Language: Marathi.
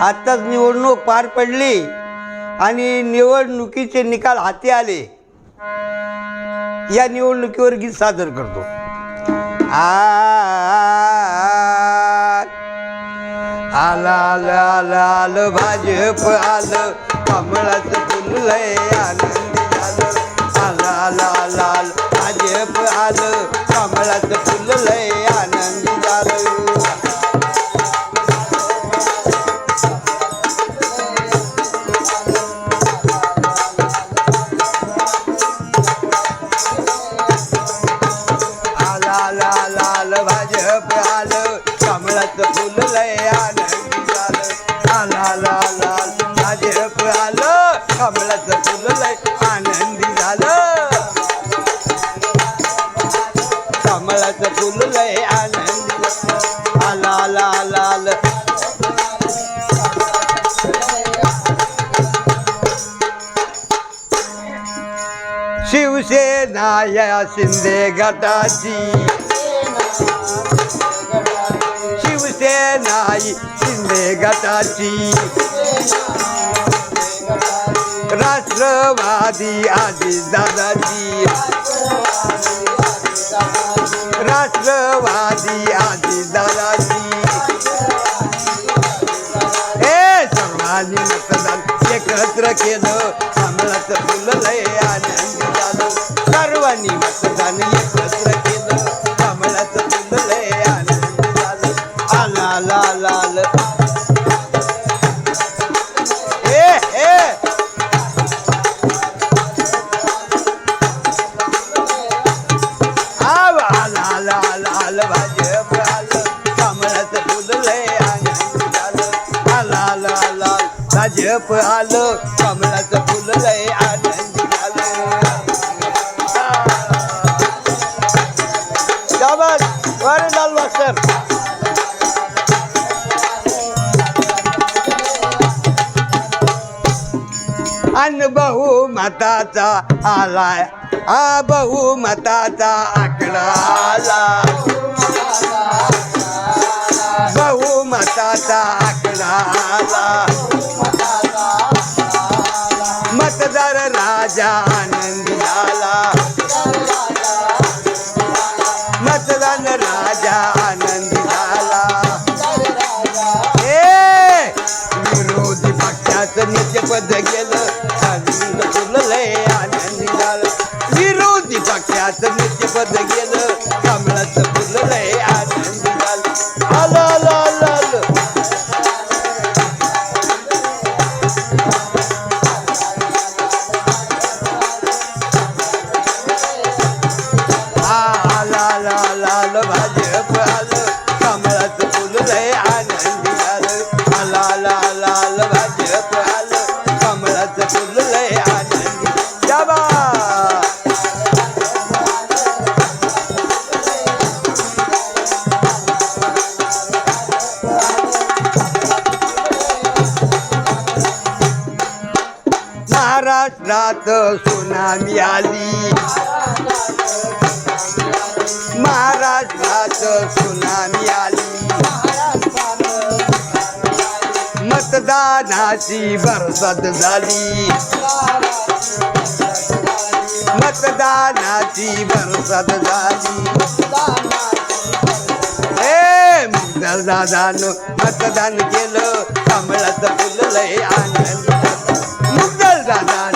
आत्ताच निवडणूक पार पडली आणि निवडणुकीचे निकाल हाती आले. या निवडणुकीवर गीत सादर करतो. आ आला आलं भाजप आलं कमळाचं फुललंय आनंदी झालं. आलं लाल भाजप आलं कमळाचं फुललंय लय आनंदी झालं आलं लाल आलं आलं आलं कमळाचं फुल लय आनंदी झालं कमळाचं फुल लय आनंदी आला लाल आलं शिवसेना या शिंदे गटाची गटाची. राष्ट्रवादी आजी दादाची राष्ट्रवादी आजी दादाची हे सर्वांनी मतदान एकत्र केलं. कमळाचं फुल लय आनंदी झालं. सर्वांनी आला आला आलं कमळाचं फुल लय आनंदी झालं आला आला. आला आलं कमळाचं झालं वर लाल मास्टर अन बहुमताचा आलाय. हा बहुमताचा आकडा बहुमताचा आकडा मतदार राजा आनंद झाला. मतदान राजा आनंद झाला. हे विरोधी पक्षाचं नेतेपद गेलं. आनंद फुलले आनंदी झालं. विरोधी पक्षाचं नेतेपद गेलं कमळाचं फुललंय आनंदी झालं. आलं आलं आलं आलं. आ, आलं आलं आलं भाजप आलं. कमळाचं फुल लय आनंदी झालं. आलं आला आलं आलं भाजप रात सुनामी आली. महाराष्ट्रात सुनामी आली. मतदानाची बरसात झाली. मतदानाची बरसात झाली. ए मुगदर दादानं मतदान केलं. कमळाचं फुललंय आनंद. मुगदर दादानं